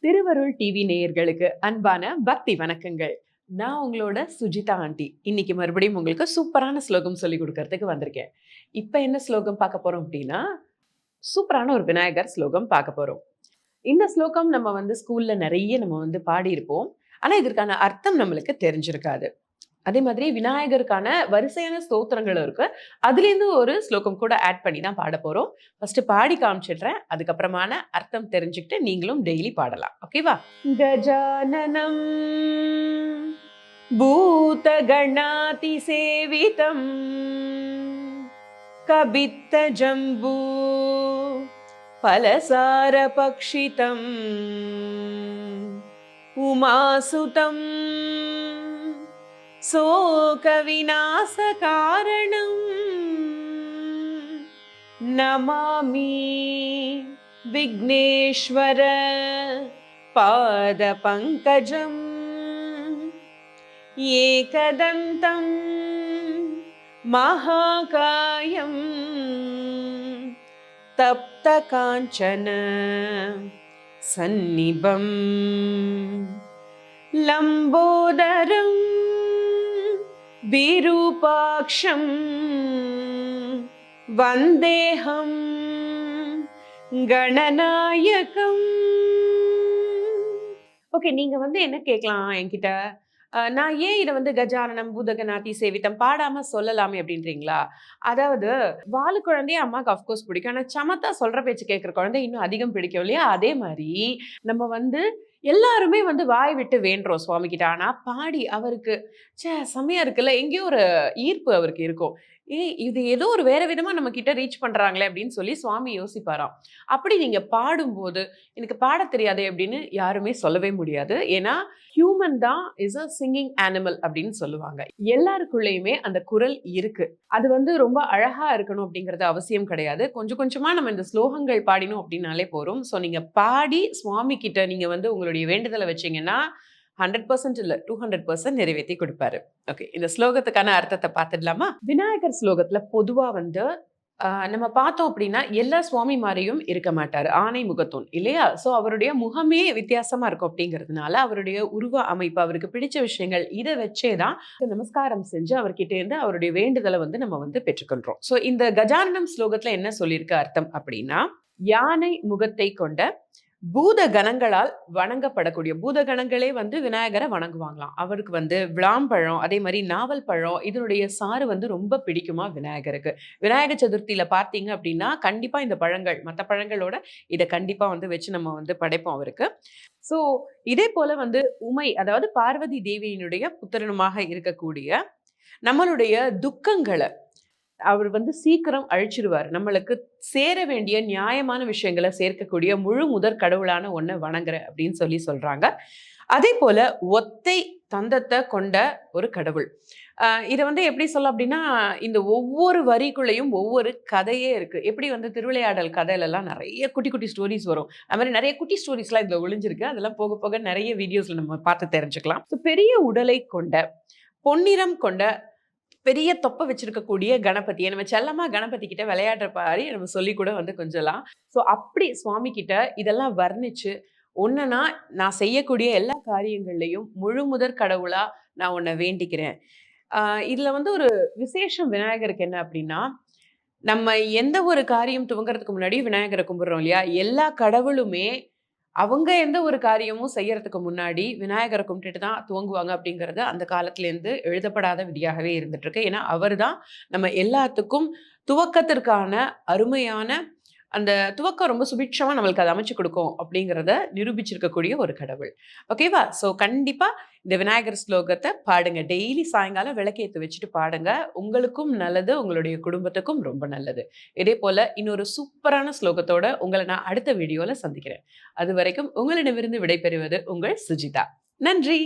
திருவருள் டிவி நேயர்களுக்கு அன்பான பக்தி வணக்கங்கள். நான் உங்களோட சுஜிதா ஆண்டி. இன்னைக்கு மறுபடியும் உங்களுக்கு சூப்பரான ஸ்லோகம் சொல்லி கொடுக்கறதுக்கு வந்திருக்கேன். இப்போ என்ன ஸ்லோகம் பார்க்க போறோம் அப்படின்னா சூப்பரான ஒரு விநாயகர் ஸ்லோகம் பார்க்க போறோம். இந்த ஸ்லோகம் நம்ம வந்து ஸ்கூல்ல நிறைய நம்ம வந்து பாடியிருப்போம். ஆனா இதற்கான அர்த்தம் நம்மளுக்கு தெரிஞ்சிருக்காது. அதே மாதிரி விநாயகருக்கான வரிசையான ஸ்தோத்திரங்களும் இருக்கு. அதுலேருந்து ஒரு ஸ்லோகம் கூட ஆட் பண்ணி தான் பாட போகிறோம் ஃபர்ஸ்ட் பாடி காமிச்சிடுறேன். அதுக்கப்புறமான அர்த்தம் தெரிஞ்சுக்கிட்டு நீங்களும் டெய்லி பாடலாம். ஓகேவா கஜானனம் பூதகணாதி சேவிதம் கபித்த ஜம்பூ शोकविनाशकारणं नमामि विघ्नेश्वर पादपङ्कजम् एकदन्तं महाकायं तप्तकाञ्चन सन्निभं लम्बोदरम् विरूपाक्षं वन्देऽहं கணநாயகம் ஓகே நீங்க வந்து என்ன கேட்கலாம் என்கிட்ட அஹ், நான் ஏன் இதை வந்து கஜானனம் பூதகநாதி சேவித்தம் பாடாம சொல்லலாமே அப்படின்றீங்களா அதாவது வாலு குழந்தைய அம்மாவுக்கு அஃப்கோர்ஸ் பிடிக்கும் ஆனால் சமத்தா சொல்ற பேச்சு கேட்குற குழந்தை இன்னும் அதிகம் பிடிக்கும் இல்லையா அதே மாதிரி நம்ம வந்து எல்லாருமே வந்து வாய் விட்டு வேண்டுறோம் சுவாமி கிட்ட ஆனால் பாடி அவருக்கு சே செம்மையா இருக்குல்ல. எங்கேயோ ஒரு ஈர்ப்பு அவருக்கு இருக்கும். ஏய் இது ஏதோ ஒரு வேற விதமா நம்ம கிட்ட ரீச் பண்றாங்களே அப்படின்னு சொல்லி சுவாமி யோசிப்பாராம். அப்படி நீங்க பாடும்போது எனக்கு பாட தெரியாது அப்படின்னு யாருமே சொல்லவே முடியாது. ஏன்னா ஹியூமன் தான் இஸ் அ சிங்கிங் அனிமல் அப்படின்னு சொல்லுவாங்க. எல்லாருக்குள்ளேயுமே அந்த குரல் இருக்கு. அது வந்து ரொம்ப அழகா இருக்கணும் அப்படிங்கிறது அவசியம் கிடையாது. கொஞ்சம் கொஞ்சமா நம்ம இந்த ஸ்லோகங்கள் பாடினோம் அப்படின்னாலே போறோம் ஸோ நீங்க பாடி சுவாமி கிட்ட நீங்க வந்து உங்களுடைய வேண்டுதலை வச்சீங்கன்னா ஹண்ட்ரட் பர்சன்ட் இல்லை டூ ஹண்ட்ரட் பர்சன்ட் நிறைவேற்றி கொடுப்பாரு. ஓகே இந்த ஸ்லோகத்துக்கான அர்த்தத்தை பார்த்துடலாமா? விநாயகர் ஸ்லோகத்தில் பொதுவாக வந்து நம்ம பார்த்தோம் அப்படின்னா எல்லா சுவாமி மாதிரியும் இருக்க மாட்டார். ஆணை முகத்தோன் இல்லையா? ஸோ அவருடைய முகமே வித்தியாசமாக இருக்கும் அப்படிங்கிறதுனால அவருடைய உருவ அமைப்பு அவருக்கு பிடிச்ச விஷயங்கள் இதை வச்சே தான் நமஸ்காரம் செஞ்சு அவர்கிட்ட இருந்து அவருடைய வேண்டுதலை வந்து நம்ம வந்து பெற்றுக்கொள்கிறோம் ஸோ இந்த கஜானனம் ஸ்லோகத்தில் என்ன சொல்லியிருக்க அர்த்தம் அப்படின்னா யானை முகத்தை கொண்ட பூத கணங்களால் வணங்கப்படக்கூடிய பூத கணங்களே வந்து விநாயகரை வணங்குவாங்களாம். அவருக்கு வந்து விளாம்பழம் அதே மாதிரி நாவல் பழம் இதனுடைய சாறு வந்து ரொம்ப பிடிக்குமா விநாயகருக்கு. விநாயகர் சதுர்த்தியில பார்த்தீங்க அப்படின்னா கண்டிப்பா இந்த பழங்கள் மற்ற பழங்களோட இதை கண்டிப்பா வந்து வச்சு நம்ம வந்து படைப்போம் அவருக்கு. ஸோ இதே போல வந்து உமை அதாவது பார்வதி தேவியினுடைய புத்திரனுமாக இருக்கக்கூடிய நம்மளுடைய துக்கங்களை அவர் வந்து சீக்கிரம் அழிச்சிருவார். நம்மளுக்கு சேர வேண்டிய நியாயமான விஷயங்களை சேர்க்கக்கூடிய முழு முதற் கடவுளான ஒன்றை வணங்குற அப்படின்னு சொல்லி சொல்கிறாங்க அதே போல ஒத்தை தந்தத்தை கொண்ட ஒரு கடவுள். இதை வந்து எப்படி சொல்ல அப்படின்னா இந்த ஒவ்வொரு வரிக்குள்ளேயும் ஒவ்வொரு கதையே இருக்குது எப்படி வந்து திருவிளையாடல் கதையிலலாம் நிறைய குட்டி குட்டி ஸ்டோரிஸ் வரும். அது மாதிரி நிறைய குட்டி ஸ்டோரிஸ்லாம் இதில் ஒளிஞ்சிருக்கு. அதெல்லாம் போக போக நிறைய வீடியோஸில் நம்ம பார்த்து தெரிஞ்சுக்கலாம். ஸோ பெரிய உடலை கொண்ட பொன்னிறம் கொண்ட பெரிய தொப்பை வச்சிருக்கக்கூடிய கணபதியை நம்ம செல்லமா கணபதி கிட்ட விளையாடுற பாரி நம்ம சொல்லி கூட வந்து கொஞ்சலாம். ஸோ அப்படி சுவாமி கிட்ட இதெல்லாம் வர்ணிச்சு ஒன்றுனா நான் செய்யக்கூடிய எல்லா காரியங்கள்லையும் முழு முதற் கடவுளா நான் உன்னை வேண்டிக்கிறேன். இதில் வந்து ஒரு விசேஷம் விநாயகருக்கு என்ன அப்படின்னா நம்ம எந்த ஒரு காரியம் துவங்குறதுக்கு முன்னாடி விநாயகரை கும்பிடுறோம் இல்லையா? எல்லா கடவுளுமே அவங்க எந்த ஒரு காரியமும் செய்யறதுக்கு முன்னாடி விநாயகரை கும்பிட்டுட்டு தான் துவங்குவாங்க அப்படிங்கிறது அந்த காலத்துலேருந்து எழுதப்படாத விதியாகவே இருந்துட்டு இருக்கு ஏன்னா அவர் தான் நம்ம எல்லாத்துக்கும் துவக்கத்திற்கான அருமையான அந்த துவக்கம் ரொம்ப சுபிட்சமா நம்மளுக்கு அதை அமைச்சு கொடுக்கும் அப்படிங்கிறத நிரூபிச்சிருக்கக்கூடிய ஒரு கடவுள். ஓகேவா ஸோ கண்டிப்பாக இந்த விநாயகர் ஸ்லோகத்தை பாடுங்க. டெய்லி சாயங்காலம் விளக்கேற்று வச்சுட்டு பாடுங்க. உங்களுக்கும் நல்லது உங்களுடைய குடும்பத்துக்கும் ரொம்ப நல்லது. இதே போல் இன்னொரு சூப்பரான ஸ்லோகத்தோட உங்களை நான் அடுத்த வீடியோவில் சந்திக்கிறேன். அது வரைக்கும் உங்களிடமிருந்து விடைபெறுவது உங்கள் சுஜிதா. நன்றி!